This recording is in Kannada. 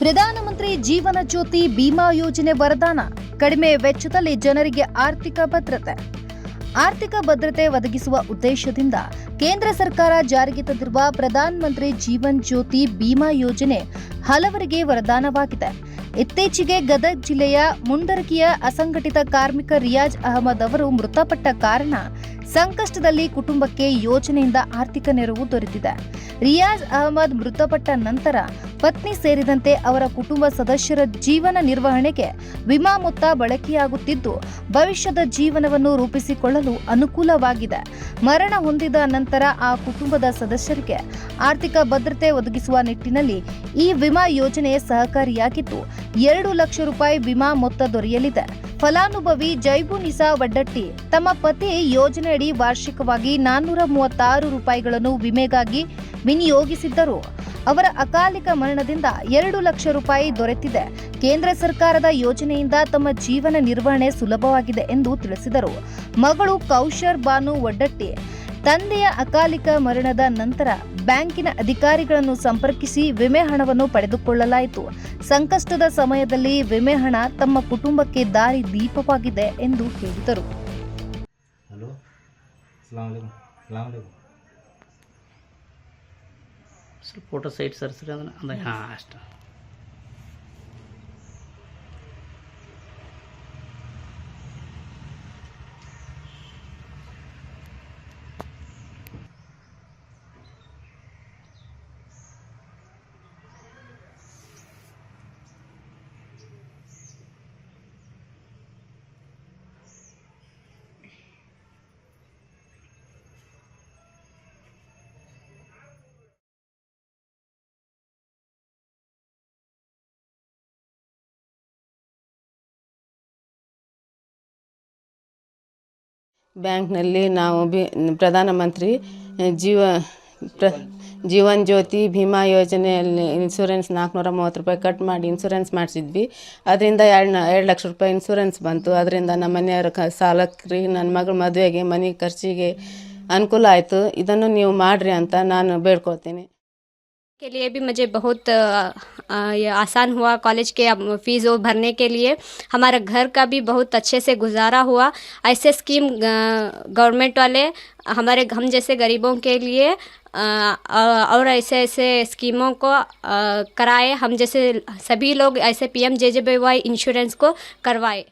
ಪ್ರಧಾನಮಂತ್ರಿ ಜೀವನ ಜ್ಯೋತಿ ಬಿಮಾ ಯೋಜನೆ ವರದಾನ, ಕಡಿಮೆ ವೆಚ್ಚದಲ್ಲಿ ಜನರಿಗೆ ಆರ್ಥಿಕ ಭದ್ರತೆ. ಆರ್ಥಿಕ ಭದ್ರತೆ ಒದಗಿಸುವ ಉದ್ದೇಶದಿಂದ ಕೇಂದ್ರ ಸರ್ಕಾರ ಜಾರಿಗೆ ತಂದಿರುವ ಪ್ರಧಾನಮಂತ್ರಿ ಜೀವನ್ ಜ್ಯೋತಿ ಬಿಮಾ ಯೋಜನೆ ಹಲವರಿಗೆ ವರದಾನವಾಗಿದೆ. ಇತ್ತೀಚೆಗೆ ಗದಗ ಜಿಲ್ಲೆಯ ಮುಂಡರಗಿಯ ಅಸಂಘಟಿತ ಕಾರ್ಮಿಕ ರಿಯಾಜ್ ಅಹಮದ್ ಅವರು ಮೃತಪಟ್ಟ ಕಾರಣ ಸಂಕಷ್ಟದಲ್ಲಿ ಕುಟುಂಬಕ್ಕೆ ಯೋಜನೆಯಿಂದ ಆರ್ಥಿಕ ನೆರವು ದೊರೆತಿದೆ. ರಿಯಾಜ್ ಅಹಮದ್ ಮೃತಪಟ್ಟ ನಂತರ ಪತ್ನಿ ಸೇರಿದಂತೆ ಅವರ ಕುಟುಂಬ ಸದಸ್ಯರ ಜೀವನ ನಿರ್ವಹಣೆಗೆ ವಿಮಾ ಮೊತ್ತ ಬಳಕೆಯಾಗುತ್ತಿದ್ದು, ಭವಿಷ್ಯದ ಜೀವನವನ್ನು ರೂಪಿಸಿಕೊಳ್ಳಲು ಅನುಕೂಲವಾಗಿದೆ. ಮರಣ ಹೊಂದಿದ ನಂತರ ಆ ಕುಟುಂಬದ ಸದಸ್ಯರಿಗೆ ಆರ್ಥಿಕ ಭದ್ರತೆ ಒದಗಿಸುವ ನಿಟ್ಟಿನಲ್ಲಿ ಈ ವಿಮಾ ಯೋಜನೆ ಸಹಕಾರಿಯಾಗಿದ್ದು, ಎರಡು ಲಕ್ಷ ರೂಪಾಯಿ ವಿಮಾ ಮೊತ್ತ ದೊರೆಯಲಿದೆ. ಫಲಾನುಭವಿ ಜೈಬು ನಿಸಾ ವಡ್ಡಟ್ಟಿ ತಮ್ಮ ಪತಿ ಯೋಜನೆಯಡಿ ವಾರ್ಷಿಕವಾಗಿ ನಾನ್ನೂರ ಮೂವತ್ತಾರು ರೂಪಾಯಿಗಳನ್ನು ವಿಮೆಗಾಗಿ ವಿನಿಯೋಗಿಸಿದ್ದರು. ಅವರ ಅಕಾಲಿಕ ಮರಣದಿಂದ ಎರಡು ಲಕ್ಷ ರೂಪಾಯಿ ದೊರೆತಿದೆ. ಕೇಂದ್ರ ಸರ್ಕಾರದ ಯೋಜನೆಯಿಂದ ತಮ್ಮ ಜೀವನ ನಿರ್ವಹಣೆ ಸುಲಭವಾಗಿದೆ ಎಂದು ತಿಳಿಸಿದರು. ಮಗಳು ಕೌಶರ್ ಬಾನು ಒಡ್ಡಟ್ಟಿ ತಂದೆಯ ಅಕಾಲಿಕ ಮರಣದ ನಂತರ ಬ್ಯಾಂಕಿನ ಅಧಿಕಾರಿಗಳನ್ನು ಸಂಪರ್ಕಿಸಿ ವಿಮೆ ಹಣವನ್ನು ಪಡೆದುಕೊಳ್ಳಲಾಯಿತು. ಸಂಕಷ್ಟದ ಸಮಯದಲ್ಲಿ ವಿಮೆ ಹಣ ತಮ್ಮ ಕುಟುಂಬಕ್ಕೆ ದಾರಿ ದೀಪವಾಗಿದೆ ಎಂದು ಹೇಳಿದರು. ಸ್ವಲ್ಪ ಫೋಟೋ ಸೈಟ್ ಸರಿಸ್ರಿ ಅದನ್ನ ಅಂದ್ರೆ ಹಾಂ ಅಷ್ಟು ಬ್ಯಾಂಕ್ನಲ್ಲಿ ನಾವು ಬಿ, ಪ್ರಧಾನಮಂತ್ರಿ ಜೀವ, ಪ್ರ, ಜೀವನ್ ಜ್ಯೋತಿ ಭೀಮಾ ಯೋಜನೆಯಲ್ಲಿ ಇನ್ಸೂರೆನ್ಸ್ ನಾಲ್ಕುನೂರ ಮೂವತ್ತು ರೂಪಾಯಿ ಕಟ್ ಮಾಡಿ ಇನ್ಸೂರೆನ್ಸ್ ಮಾಡಿಸಿದ್ವಿ. ಅದರಿಂದ ಎರಡು ಎರಡು ಲಕ್ಷ ರೂಪಾಯಿ ಇನ್ಸೂರೆನ್ಸ್ ಬಂತು. ಅದರಿಂದ ನಮ್ಮ ಮನೆಯವ್ರ ಕ ಸಾಲಕ್ಕೆ ರೀ ನನ್ನ ಮಗಳ ಮದುವೆಗೆ, ಮನೆ ಖರ್ಚಿಗೆ ಅನುಕೂಲ ಆಯಿತು. ಇದನ್ನು ನೀವು ಮಾಡಿರಿ ಅಂತ ನಾನು ಬೇಡ್ಕೊಳ್ತೀನಿ. के लिए भी मुझे बहुत आसान हुआ कॉलेज के फ़ीस वो भरने के लिए। हमारा घर का भी बहुत अच्छे से गुजारा हुआ। ऐसे स्कीम गवर्नमेंट वाले, हमारे हम जैसे गरीबों के लिए और ऐसे ऐसे स्कीमों को कराए। हम जैसे सभी लोग ऐसे P M J J B Y insurance को करवाए।